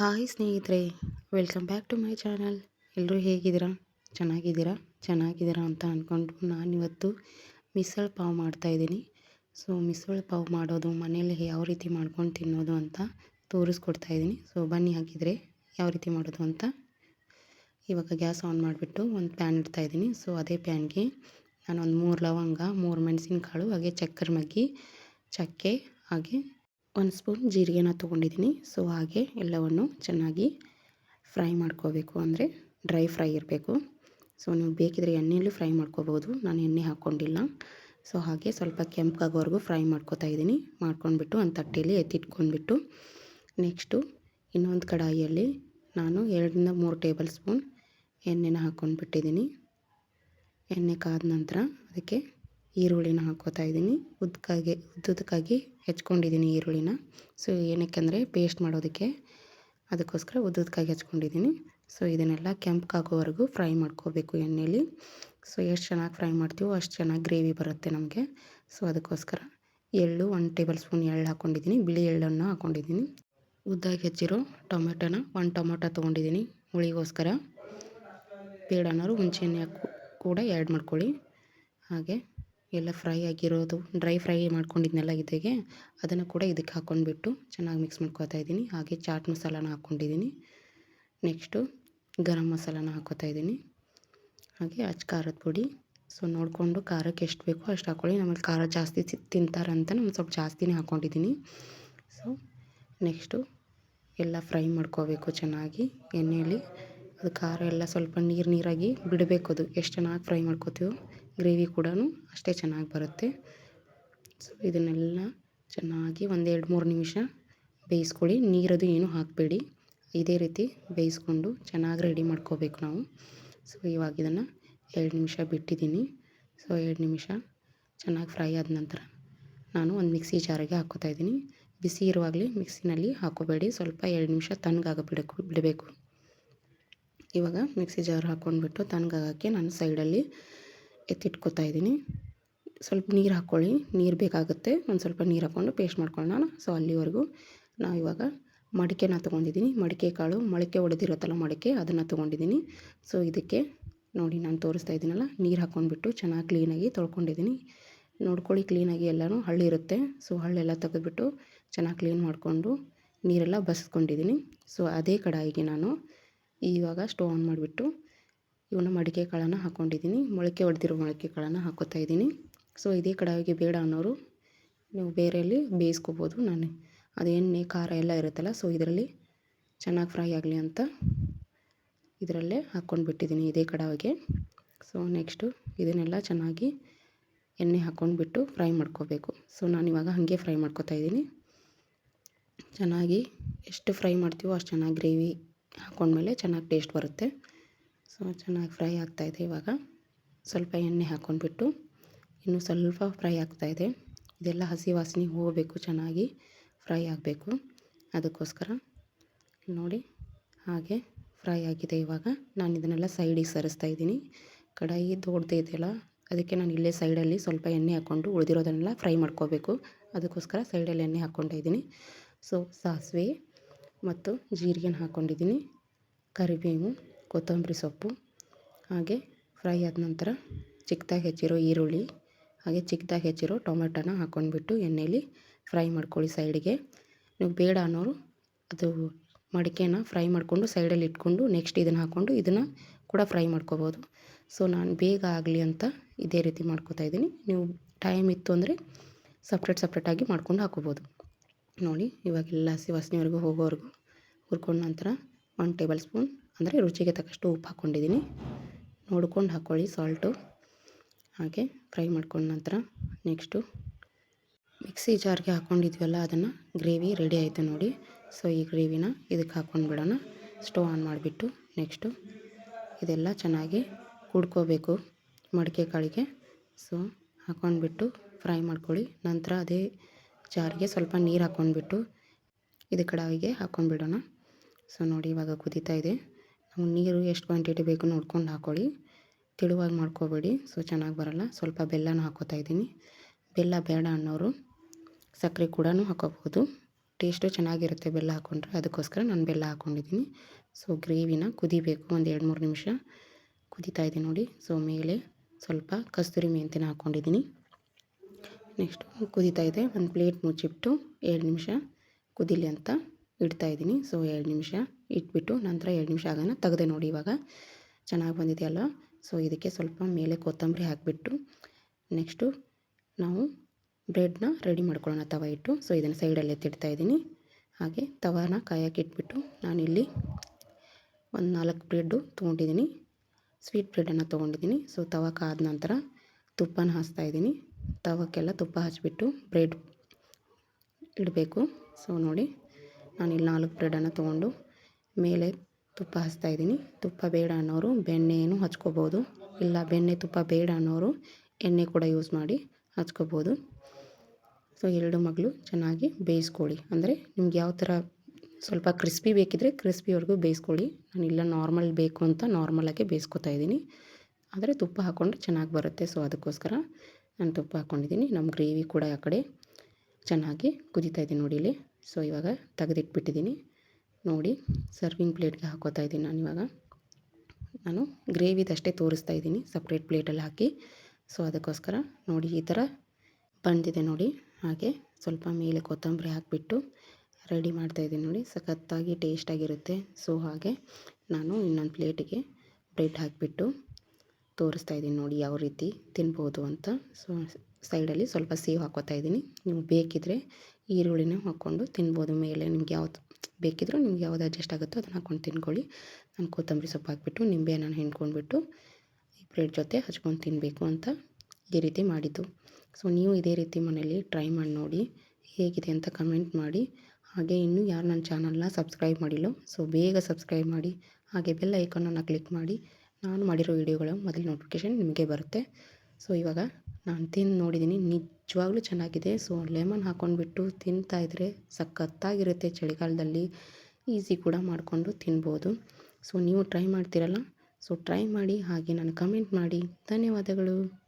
Hi ಸ್ನೇಹಿತರೆ, welcome back to my channel. ಎಲ್ಲರೂ ಹೇಗಿದ್ದೀರಾ? ಚೆನ್ನಾಗಿದ್ದೀರಾ? ಚೆನ್ನಾಗಿದ್ದೀರಾ ಅಂತ ಅಂದ್ಕೊಂಡು ನಾನಿವತ್ತು ಮಿಸಳ್ ಪಾವ್ ಮಾಡ್ತಾಯಿದ್ದೀನಿ ಸೊ ಮಿಸಳ್ ಪಾವ್ ಮಾಡೋದು ಮನೇಲಿ ಯಾವ ರೀತಿ ಮಾಡ್ಕೊಂಡು ತಿನ್ನೋದು ಅಂತ ತೋರಿಸ್ಕೊಡ್ತಾ ಇದ್ದೀನಿ. ಸೊ ಬನ್ನಿ ಹಾಕಿದರೆ ಯಾವ ರೀತಿ ಮಾಡೋದು ಅಂತ. ಇವಾಗ ಗ್ಯಾಸ್ ಆನ್ ಮಾಡಿಬಿಟ್ಟು ಒಂದು ಪ್ಯಾನ್ ಇಡ್ತಾಯಿದ್ದೀನಿ ಸೊ ಅದೇ ಪ್ಯಾನ್ಗೆ ಒಂದು ಮೂರು ಲವಂಗ, ಮೂರು ಮೆಣಸಿನಕಾಳು, ಹಾಗೆ ಚಕ್ಕರ್ ಮಗ್ಗಿ, ಚಕ್ಕೆ, ಹಾಗೆ ಒಂದು ಸ್ಪೂನ್ ಜೀರಿಗೆನ ತೊಗೊಂಡಿದ್ದೀನಿ. ಸೊ, ಹಾಗೆ ಎಲ್ಲವನ್ನು ಚೆನ್ನಾಗಿ ಫ್ರೈ ಮಾಡ್ಕೋಬೇಕು. ಅಂದರೆ ಡ್ರೈ ಫ್ರೈ ಇರಬೇಕು. ಸೊ, ನೀವು ಬೇಕಿದ್ರೆ ಎಣ್ಣೆಯಲ್ಲೂ ಫ್ರೈ ಮಾಡ್ಕೋಬೋದು. ನಾನು ಎಣ್ಣೆ ಹಾಕ್ಕೊಂಡಿಲ್ಲ. ಸೊ, ಹಾಗೆ ಸ್ವಲ್ಪ ಕೆಂಪಾಗೋವರೆಗೂ ಫ್ರೈ ಮಾಡ್ಕೋತಾ ಇದ್ದೀನಿ. ಮಾಡ್ಕೊಂಡ್ಬಿಟ್ಟು ಒಂದು ತಟ್ಟೆಯಲ್ಲಿ ಎತ್ತಿಟ್ಕೊಂಡ್ಬಿಟ್ಟು ನೆಕ್ಸ್ಟು ಇನ್ನೊಂದು ಕಡಾಯಿಯಲ್ಲಿ ನಾನು ಎರಡರಿಂದ ಮೂರು ಟೇಬಲ್ ಸ್ಪೂನ್ ಎಣ್ಣೆನ ಹಾಕ್ಕೊಂಡ್ಬಿಟ್ಟಿದ್ದೀನಿ. ಎಣ್ಣೆ ಕಾದ ನಂತರ ಅದಕ್ಕೆ ಈರುಳ್ಳಿನ ಹಾಕ್ಕೋತಾ ಇದ್ದೀನಿ. ಉದ್ದಕ್ಕಾಗಿ ಉದ್ದುದಕ್ಕಾಗಿ ಹೆಚ್ಕೊಂಡಿದ್ದೀನಿ ಈರುಳ್ಳಿನ. ಸೊ ಏನಕ್ಕೆಂದರೆ ಪೇಸ್ಟ್ ಮಾಡೋದಕ್ಕೆ ಅದಕ್ಕೋಸ್ಕರ ಉದ್ದುದಕ್ಕಾಗಿ ಹೆಚ್ಕೊಂಡಿದ್ದೀನಿ. ಸೊ ಇದನ್ನೆಲ್ಲ ಕೆಂಪಗಾಗೋವರೆಗೂ ಫ್ರೈ ಮಾಡ್ಕೋಬೇಕು ಎಣ್ಣೆಯಲ್ಲಿ ಸೊ ಎಷ್ಟು ಚೆನ್ನಾಗಿ ಫ್ರೈ ಮಾಡ್ತೀವೋ ಅಷ್ಟು ಚೆನ್ನಾಗಿ ಗ್ರೇವಿ ಬರುತ್ತೆ ನಮಗೆ. ಸೊ ಅದಕ್ಕೋಸ್ಕರ ಎಳ್ಳು ಒನ್ ಟೇಬಲ್ ಸ್ಪೂನ್ ಎಳ್ಳು ಹಾಕ್ಕೊಂಡಿದ್ದೀನಿ ಬಿಳಿ ಎಳ್ಳನ್ನು ಹಾಕ್ಕೊಂಡಿದ್ದೀನಿ ಉದ್ದಾಗಿ ಹೆಚ್ಚಿರೋ ಟೊಮೆಟೊನ ಒಂದು ಟೊಮೊಟೊ ತೊಗೊಂಡಿದ್ದೀನಿ ಹುಳಿಗೋಸ್ಕರ. ಬೇಡನೋರು ಹುಣಸೆ ಕೂಡ ಆ್ಯಡ್ ಮಾಡ್ಕೊಳ್ಳಿ. ಹಾಗೆ. ಎಲ್ಲ ಫ್ರೈ ಆಗಿರೋದು, ಡ್ರೈ ಫ್ರೈ ಮಾಡ್ಕೊಂಡಿದ್ನೆಲ್ಲ ಇದಕ್ಕೆ ಅದನ್ನು ಕೂಡ ಇದಕ್ಕೆ ಹಾಕ್ಕೊಂಡ್ಬಿಟ್ಟು ಚೆನ್ನಾಗಿ ಮಿಕ್ಸ್ ಮಾಡ್ಕೊತಾ ಇದ್ದೀನಿ. ಹಾಗೆ ಚಾಟ್ ಮಸಾಲಾನ ಹಾಕ್ಕೊಂಡಿದ್ದೀನಿ. ನೆಕ್ಸ್ಟು ಗರಂ ಮಸಾಲಾನ ಹಾಕೋತಾ ಇದ್ದೀನಿ. ಹಾಗೆ ಅಚ್ಚ ಖಾರದ ಪುಡಿ. ಸೊ ನೋಡಿಕೊಂಡು ಖಾರಕ್ಕೆ ಎಷ್ಟು ಬೇಕೋ ಅಷ್ಟು ಹಾಕ್ಕೊಳ್ಳಿ ನಮಗೆ ಖಾರ ಜಾಸ್ತಿ ತಿಂತಾರಂತ ನಾನು ಸ್ವಲ್ಪ ಜಾಸ್ತಿನೇ ಹಾಕ್ಕೊಂಡಿದ್ದೀನಿ. ಸೊ ನೆಕ್ಸ್ಟು ಎಲ್ಲ ಫ್ರೈ ಮಾಡ್ಕೋಬೇಕು ಚೆನ್ನಾಗಿ ಎಣ್ಣೆಯಲ್ಲಿ. ಅದು ಖಾರ ಎಲ್ಲ ಸ್ವಲ್ಪ ನೀರು ನೀರಾಗಿ ಬಿಡಬೇಕು ಅದು. ಎಷ್ಟು ಚೆನ್ನಾಗಿ ಫ್ರೈ ಮಾಡ್ಕೋತೀವೋ ಗ್ರೇವಿ ಕೂಡ ಅಷ್ಟೇ ಚೆನ್ನಾಗಿ ಬರುತ್ತೆ. ಸೊ ಇದನ್ನೆಲ್ಲ ಚೆನ್ನಾಗಿ ಒಂದೆರಡು ಮೂರು ನಿಮಿಷ ಬೇಯಿಸ್ಕೊಳ್ಳಿ. ನೀರದು ಏನು ಹಾಕಬೇಡಿ. ಇದೇ ರೀತಿ ಬೇಯಿಸ್ಕೊಂಡು ಚೆನ್ನಾಗಿ ರೆಡಿ ಮಾಡ್ಕೋಬೇಕು ನಾವು. ಸೊ ಇವಾಗ ಇದನ್ನು ಎರಡು ನಿಮಿಷ ಬಿಟ್ಟಿದ್ದೀನಿ. ಸೊ ಎರಡು ನಿಮಿಷ ಚೆನ್ನಾಗಿ ಫ್ರೈ ಆದ ನಂತರ ನಾನು ಒಂದು ಮಿಕ್ಸಿ ಜಾರಿಗೆ ಹಾಕೋತಾ ಇದ್ದೀನಿ. ಬಿಸಿ ಇರುವಾಗಲೇ ಮಿಕ್ಸಿನಲ್ಲಿ ಹಾಕೋಬೇಡಿ. ಸ್ವಲ್ಪ ಎರಡು ನಿಮಿಷ ತಣ್ಣಗಾಗ ಬಿಡಬೇಕು ಬಿಡಬೇಕು. ಇವಾಗ ಮಿಕ್ಸಿ ಜಾರ್ ಹಾಕ್ಕೊಂಡ್ಬಿಟ್ಟು ತಣ್ಣಗಾಗೋಕ್ಕೆ ನಾನು ಸೈಡಲ್ಲಿ ಎತ್ತಿಟ್ಕೊತಾ ಇದ್ದೀನಿ. ಸ್ವಲ್ಪ ನೀರು ಹಾಕ್ಕೊಳ್ಳಿ ನೀರು ಬೇಕಾಗುತ್ತೆ. ಒಂದು ಸ್ವಲ್ಪ ನೀರು ಹಾಕ್ಕೊಂಡು ಪೇಸ್ಟ್ ಮಾಡ್ಕೊಳ್ಳೋಣ ಸೊ ಅಲ್ಲಿವರೆಗೂ ನಾವು ಇವಾಗ ಮಡಿಕೆನ ತೊಗೊಂಡಿದ್ದೀನಿ. ಮಡಿಕೆ ಕಾಳು, ಮೊಳಕೆ ಒಡೆದಿರುತ್ತಲ್ಲ ಮಡಿಕೆ, ಅದನ್ನು ತೊಗೊಂಡಿದ್ದೀನಿ. ಸೊ ಇದಕ್ಕೆ ನೋಡಿ ನಾನು ತೋರಿಸ್ತಾ ಇದ್ದೀನಲ್ಲ, ನೀರು ಹಾಕ್ಕೊಂಡ್ಬಿಟ್ಟು ಚೆನ್ನಾಗಿ ಕ್ಲೀನಾಗಿ ತೊಳ್ಕೊಂಡಿದ್ದೀನಿ. ನೋಡ್ಕೊಳ್ಳಿ ಕ್ಲೀನಾಗಿ ಎಲ್ಲನೂ ಹಳ್ಳಿರುತ್ತೆ ಸೊ ಹಳ್ಳೆಲ್ಲ ತೆಗೆದುಬಿಟ್ಟು ಚೆನ್ನಾಗಿ ಕ್ಲೀನ್ ಮಾಡಿಕೊಂಡು ನೀರೆಲ್ಲ ಬಸ್ಕೊಂಡಿದ್ದೀನಿ ಸೊ ಅದೇ ಕಡಾಯಿಗೆ ನಾನು ಇವಾಗ ಸ್ಟವ್ ಆನ್ ಮಾಡಿಬಿಟ್ಟು ಇವನ್ನ ಮಡಿಕೆ ಕಾಳನ್ನು ಹಾಕ್ಕೊಂಡಿದ್ದೀನಿ ಮೊಳಕೆ ಹೊಡೆದಿರೋ ಮೊಳಕೆ ಕಾಳನ್ನು ಹಾಕೋತಾ ಇದ್ದೀನಿ. ಸೊ ಇದೇ ಕಡಾಯಿಗೆ ಬೇಡ ಅನ್ನೋರು ನೀವು ಬೇರೆಯಲ್ಲಿ ಬೇಯಿಸ್ಕೋಬೋದು. ನಾನು ಅದು ಎಣ್ಣೆ, ಖಾರ ಎಲ್ಲ ಇರುತ್ತಲ್ಲ ಸೊ ಇದರಲ್ಲಿ ಚೆನ್ನಾಗಿ ಫ್ರೈ ಆಗಲಿ ಅಂತ ಇದರಲ್ಲೇ ಹಾಕ್ಕೊಂಡು ಬಿಟ್ಟಿದ್ದೀನಿ ಇದೇ ಕಡಾಯಿಗೆ. ಸೊ ನೆಕ್ಸ್ಟು ಇದನ್ನೆಲ್ಲ ಚೆನ್ನಾಗಿ ಎಣ್ಣೆ ಹಾಕ್ಕೊಂಡ್ಬಿಟ್ಟು ಫ್ರೈ ಮಾಡ್ಕೋಬೇಕು. ಸೊ ಇವಾಗ ಹಾಗೆ ಫ್ರೈ ಮಾಡ್ಕೋತಾ ಇದ್ದೀನಿ. ಚೆನ್ನಾಗಿ ಎಷ್ಟು ಫ್ರೈ ಮಾಡ್ತೀವೋ ಅಷ್ಟು ಚೆನ್ನಾಗಿ ಗ್ರೇವಿ ಹಾಕ್ಕೊಂಡ್ಮೇಲೆ ಚೆನ್ನಾಗಿ ಟೇಸ್ಟ್ ಬರುತ್ತೆ. ಸೊ ಚೆನ್ನಾಗಿ ಫ್ರೈ ಆಗ್ತಾಯಿದೆ ಇವಾಗ. ಸ್ವಲ್ಪ ಎಣ್ಣೆ ಹಾಕ್ಕೊಂಡ್ಬಿಟ್ಟು ಇನ್ನೂ ಸ್ವಲ್ಪ ಫ್ರೈ ಆಗ್ತಾಯಿದೆ ಇದೆಲ್ಲ ಹಸಿ ವಾಸನೆ ಹೋಗಬೇಕು, ಚೆನ್ನಾಗಿ ಫ್ರೈ ಆಗಬೇಕು. ಅದಕ್ಕೋಸ್ಕರ ನೋಡಿ ಹಾಗೆ ಫ್ರೈ ಆಗಿದೆ ಇವಾಗ. ನಾನು ಇದನ್ನೆಲ್ಲ ಸೈಡಿಗೆ ಸರಿಸ್ತಾ ಇದ್ದೀನಿ. ಕಡಾಯಿ ದೊಡ್ಡದೇ ಇದೆಯಲ್ಲ ಅದಕ್ಕೆ ನಾನು ಇಲ್ಲೇ ಸೈಡಲ್ಲಿ ಸ್ವಲ್ಪ ಎಣ್ಣೆ ಹಾಕ್ಕೊಂಡು ಉಳಿದಿರೋದನ್ನೆಲ್ಲ ಫ್ರೈ ಮಾಡ್ಕೋಬೇಕು. ಅದಕ್ಕೋಸ್ಕರ ಸೈಡಲ್ಲಿ ಎಣ್ಣೆ ಹಾಕ್ಕೊಂಡಿದ್ದೀನಿ ಸೊ ಸಾಸಿವೆ ಮತ್ತು ಜೀರಿಗೆನ ಹಾಕ್ಕೊಂಡಿದ್ದೀನಿ ಕರಿಬೇವು. ಕೊತ್ತಂಬರಿ ಸೊಪ್ಪು, ಹಾಗೆ ಫ್ರೈ ಆದ ನಂತರ ಚಿಕ್ಕದಾಗಿ ಹೆಚ್ಚಿರೋ ಈರುಳ್ಳಿ, ಹಾಗೆ ಚಿಕ್ಕದಾಗಿ ಹೆಚ್ಚಿರೋ ಟೊಮೆಟೊನ ಹಾಕ್ಕೊಂಡ್ಬಿಟ್ಟು ಎಣ್ಣೆಯಲ್ಲಿ ಫ್ರೈ ಮಾಡ್ಕೊಳ್ಳಿ ಸೈಡಿಗೆ. ನೀವು ಬೇಡ ಅನ್ನೋರು ಅದು ಮಡಿಕೆನ ಫ್ರೈ ಮಾಡಿಕೊಂಡು ಸೈಡಲ್ಲಿ ಇಟ್ಕೊಂಡು ನೆಕ್ಸ್ಟ್ ಇದನ್ನು ಹಾಕ್ಕೊಂಡು ಇದನ್ನು ಕೂಡ ಫ್ರೈ ಮಾಡ್ಕೋಬೋದು. ಸೊ, ನಾನು ಬೇಗ ಆಗಲಿ ಅಂತ ಇದೇ ರೀತಿ ಮಾಡ್ಕೋತಾ ಇದ್ದೀನಿ. ನೀವು ಟೈಮ್ ಇತ್ತು ಅಂದರೆ ಸಪ್ರೇಟ್ ಸಪ್ರೇಟಾಗಿ ಮಾಡ್ಕೊಂಡು ಹಾಕೋಬೋದು. ನೋಡಿ ಇವಾಗೆಲ್ಲ ಹಸಿ ವಾಸನೆವರೆಗೂ ಹೋಗೋವರೆಗೂ ಹುರ್ಕೊಂಡ ನಂತರ ಒನ್ ಟೇಬಲ್ ಸ್ಪೂನ್ ಅಂದರೆ ರುಚಿಗೆ ತಕ್ಕಷ್ಟು ಉಪ್ಪು ಹಾಕ್ಕೊಂಡಿದ್ದೀನಿ. ನೋಡ್ಕೊಂಡು ಹಾಕ್ಕೊಳ್ಳಿ ಸಾಲ್ಟು. ಹಾಗೆ ಫ್ರೈ ಮಾಡ್ಕೊಂಡ ನಂತರ ನೆಕ್ಸ್ಟು ಮಿಕ್ಸಿ ಜಾರ್ಗೆ ಹಾಕ್ಕೊಂಡಿದ್ವಲ್ಲ ಅದನ್ನು ಗ್ರೇವಿ ರೆಡಿ ಆಯಿತು ನೋಡಿ. ಸೊ, ಈ ಗ್ರೇವಿನ ಇದಕ್ಕೆ ಹಾಕ್ಕೊಂಡು ಬಿಡೋಣ. ಸ್ಟವ್ ಆನ್ ಮಾಡಿಬಿಟ್ಟು ನೆಕ್ಸ್ಟು ಇದೆಲ್ಲ ಚೆನ್ನಾಗಿ ಕುಡ್ಕೋಬೇಕು ಮಡಿಕೆ ಕಾಳಿಗೆ. ಸೊ ಹಾಕ್ಕೊಂಡ್ಬಿಟ್ಟು ಫ್ರೈ ಮಾಡ್ಕೊಳ್ಳಿ. ನಂತರ ಅದೇ ಜಾರಿಗೆ ಸ್ವಲ್ಪ ನೀರು ಹಾಕ್ಕೊಂಡ್ಬಿಟ್ಟು ಇದು ಕಡಾಯಿಗೆ ಹಾಕ್ಕೊಂಡ್ಬಿಡೋಣ ಸೊ, ನೋಡಿ ಇವಾಗ ಕುದೀತಾ ಇದೆ. ನೀರು ಎಷ್ಟು ಕ್ವಾಂಟಿಟಿ ಬೇಕು ನೋಡ್ಕೊಂಡು ಹಾಕ್ಕೊಳ್ಳಿ ತಿಳುವಾಗಿ ಮಾಡ್ಕೋಬೇಡಿ. ಸೊ, ಚೆನ್ನಾಗಿ ಬರೋಲ್ಲ. ಸ್ವಲ್ಪ ಬೆಲ್ಲನೂ ಹಾಕೋತಾ ಇದ್ದೀನಿ. ಬೆಲ್ಲ ಬೇಡ ಅನ್ನೋರು ಸಕ್ಕರೆ ಕೂಡ ಹಾಕೋಬೋದು ಟೇಸ್ಟು ಚೆನ್ನಾಗಿರುತ್ತೆ ಬೆಲ್ಲ ಹಾಕ್ಕೊಂಡ್ರೆ ಅದಕ್ಕೋಸ್ಕರ ನಾನು ಬೆಲ್ಲ ಹಾಕ್ಕೊಂಡಿದ್ದೀನಿ ಸೊ, ಗ್ರೇವಿನ ಕುದಿಬೇಕು. ಒಂದು ಎರಡು ಮೂರು ನಿಮಿಷ ಕುದೀತಾ ಇದೆ ನೋಡಿ. ಸೊ, ಮೇಲೆ ಸ್ವಲ್ಪ ಕಸ್ತೂರಿ ಮೆಂತ್ಯನ ಹಾಕ್ಕೊಂಡಿದ್ದೀನಿ ನೆಕ್ಸ್ಟು ಕುದೀತಾ ಇದೆ. ಒಂದು ಪ್ಲೇಟ್ ಮುಚ್ಚಿಬಿಟ್ಟು ಎರಡು ನಿಮಿಷ ಕುದಿಲಿ ಅಂತ ಇಡ್ತಾಯಿದ್ದೀನಿ ಸೊ ಎರಡು ನಿಮಿಷ ಇಟ್ಬಿಟ್ಟು ನಂತರ ಎರಡು ನಿಮಿಷ ಆಗೋಣ ತೆಗೆದೆ ನೋಡಿ ಇವಾಗ. ಚೆನ್ನಾಗಿ ಬಂದಿದೆಯಲ್ಲ? ಸೊ ಇದಕ್ಕೆ ಸ್ವಲ್ಪ ಮೇಲೆ ಕೊತ್ತಂಬರಿ ಹಾಕಿಬಿಟ್ಟು ನೆಕ್ಸ್ಟು ನಾವು ಬ್ರೆಡ್ನ ರೆಡಿ ಮಾಡ್ಕೊಳ್ಳೋಣ ತವ ಇಟ್ಟು. ಸೊ ಇದನ್ನು ಸೈಡಲ್ಲಿ ಎತ್ತಿಡ್ತಾ ಇದ್ದೀನಿ. ಹಾಗೆ ತವಾನ ಕಾಯಕ್ಕೆ ಇಟ್ಬಿಟ್ಟು ನಾನಿಲ್ಲಿ ಒಂದು ನಾಲ್ಕು ಬ್ರೆಡ್ಡು ತೊಗೊಂಡಿದ್ದೀನಿ. ಸ್ವೀಟ್ ಬ್ರೆಡನ್ನು ತೊಗೊಂಡಿದ್ದೀನಿ. ಸೊ ತವ ಕಾದ ನಂತರ ತುಪ್ಪನ ಹಾಸ್ತಾ ಇದ್ದೀನಿ. ತವಕ್ಕೆಲ್ಲ ತುಪ್ಪ ಹಚ್ಚಿಬಿಟ್ಟು ಬ್ರೆಡ್ ಇಡಬೇಕು. ಸೊ ನೋಡಿ. ನಾನಿಲ್ಲಿ ನಾಲ್ಕು ಬ್ರೆಡನ್ನು ತೊಗೊಂಡು ಮೇಲೆ ತುಪ್ಪ ಹಚ್ತಾ ಇದ್ದೀನಿ. ತುಪ್ಪ ಬೇಡ ಅನ್ನೋರು ಬೆಣ್ಣೆಯನ್ನು ಹಚ್ಕೋಬೋದು. ಇಲ್ಲ, ಬೆಣ್ಣೆ ತುಪ್ಪ ಬೇಡ ಅನ್ನೋರು ಎಣ್ಣೆ ಕೂಡ ಯೂಸ್ ಮಾಡಿ ಹಚ್ಕೋಬೋದು. ಸೊ, ಎರಡು ಮಗಳು ಚೆನ್ನಾಗಿ ಬೇಯಿಸ್ಕೊಳ್ಳಿ. ಅಂದರೆ ನಿಮ್ಗೆ ಯಾವ ಥರ ಸ್ವಲ್ಪ ಕ್ರಿಸ್ಪಿ ಬೇಕಿದ್ದರೆ ಕ್ರಿಸ್ಪಿವರೆಗೂ ಬೇಯಿಸ್ಕೊಳ್ಳಿ. ನಾನು ಇಲ್ಲ ನಾರ್ಮಲ್ ಬೇಕು ಅಂತ ನಾರ್ಮಲಾಗೆ ಬೇಯಿಸ್ಕೊತಾ ಇದ್ದೀನಿ. ಆದರೆ ತುಪ್ಪ ಹಾಕ್ಕೊಂಡ್ರೆ ಚೆನ್ನಾಗಿ ಬರುತ್ತೆ. ಸೊ, ಅದಕ್ಕೋಸ್ಕರ ನಾನು ತುಪ್ಪ ಹಾಕ್ಕೊಂಡಿದ್ದೀನಿ. ನಮ್ಮ ಗ್ರೇವಿ ಕೂಡ ಆ ಕಡೆ ಚೆನ್ನಾಗಿ ಕುದೀತಾ ಇದೆ ನೋಡಿ ಇಲ್ಲಿ. ಸೊ ಇವಾಗ ತೆಗೆದಿಟ್ಬಿಟ್ಟಿದ್ದೀನಿ ನೋಡಿ ಸರ್ವಿಂಗ್ ಪ್ಲೇಟ್ಗೆ ಹಾಕೋತಾ ಇದ್ದೀನಿ ನಾನು ಇವಾಗ. ನಾನು ಗ್ರೇವಿದಷ್ಟೇ ತೋರಿಸ್ತಾ ಇದ್ದೀನಿ ಸಪ್ರೇಟ್ ಪ್ಲೇಟಲ್ಲಿ ಹಾಕಿ. ಸೊ ಅದಕ್ಕೋಸ್ಕರ ನೋಡಿ, ಈ ಥರ ಬಂದಿದೆ ನೋಡಿ. ಹಾಗೆ ಸ್ವಲ್ಪ ಮೇಲೆ ಕೊತ್ತಂಬರಿ ಹಾಕಿಬಿಟ್ಟು ರೆಡಿ ಮಾಡ್ತಾ ಇದ್ದೀನಿ ನೋಡಿ. ಸಖತ್ತಾಗಿ ಟೇಸ್ಟಾಗಿರುತ್ತೆ ಸೊ ಹಾಗೆ ನಾನು ಇನ್ನೊಂದು ಪ್ಲೇಟಿಗೆ ಬ್ರೆಡ್ ಹಾಕಿಬಿಟ್ಟು ತೋರಿಸ್ತಾ ಇದ್ದೀನಿ ನೋಡಿ, ಯಾವ ರೀತಿ ತಿನ್ಬೋದು ಅಂತ. ಸೊ ಸೈಡಲ್ಲಿ ಸ್ವಲ್ಪ ಸೇವ್ ಹಾಕೋತಾ ಇದ್ದೀನಿ. ನೀವು ಬೇಕಿದ್ದರೆ ಈರುಳ್ಳಿನ ಹಾಕ್ಕೊಂಡು ತಿನ್ಬೋದು ಮೇಲೆ ನಿಮ್ಗೆ ಯಾವ್ದು ಬೇಕಿದ್ದರೂ ನಿಮ್ಗೆ ಯಾವ್ದು ಅಡ್ಜಸ್ಟ್ ಆಗುತ್ತೋ ಅದನ್ನು ಹಾಕ್ಕೊಂಡು ತಿನ್ಕೊಳ್ಳಿ. ನಾನು ಕೊತ್ತಂಬರಿ ಸೊಪ್ಪು ಹಾಕಿಬಿಟ್ಟು ನಿಂಬೆಹಣ್ಣನ್ನು ಹಿಂಡ್ಕೊಂಡ್ಬಿಟ್ಟು ಈ ಬ್ರೆಡ್ ಜೊತೆ ಹಚ್ಕೊಂಡು ತಿನ್ನಬೇಕು ಅಂತ ಈ ರೀತಿ ಮಾಡಿದ್ದು. ಸೊ ನೀವು ಇದೇ ರೀತಿ ಮನೇಲಿ ಟ್ರೈ ಮಾಡಿ ನೋಡಿ ಹೇಗಿದೆ ಅಂತ ಕಮೆಂಟ್ ಮಾಡಿ. ಹಾಗೆ ಇನ್ನೂ ಯಾರು ನನ್ನ ಚಾನಲ್ನ ಸಬ್ಸ್ಕ್ರೈಬ್ ಮಾಡಿಲ್ಲ ಸೊ ಬೇಗ ಸಬ್ಸ್ಕ್ರೈಬ್ ಮಾಡಿ. ಹಾಗೆ ಬೆಲ್ ಐಕಾನನ್ನು ಕ್ಲಿಕ್ ಮಾಡಿ. ನಾನು ಮಾಡಿರೋ ವೀಡಿಯೋಗಳು ಮೊದಲು ನೋಟಿಫಿಕೇಷನ್ ನಿಮಗೆ ಬರುತ್ತೆ. ಸೊ ಇವಾಗ ನಾನು ತಿಂದು ನೋಡಿದ್ದೀನಿ ನಿಜವಾಗ್ಲೂ ಚೆನ್ನಾಗಿದೆ. ಸೊ ಲೆಮನ್ ಹಾಕ್ಕೊಂಡ್ಬಿಟ್ಟು ತಿಂತಾಯಿದ್ರೆ ಸಖತ್ತಾಗಿರುತ್ತೆ. ಚಳಿಗಾಲದಲ್ಲಿ ಈಸಿ ಕೂಡ ಮಾಡಿಕೊಂಡು ತಿನ್ಬೋದು. ಸೊ ನೀವು ಟ್ರೈ ಮಾಡ್ತೀರಲ್ಲ? ಸೊ ಟ್ರೈ ಮಾಡಿ, ಹಾಗೆ ನಾನು ಕಮೆಂಟ್ ಮಾಡಿ. ಧನ್ಯವಾದಗಳು.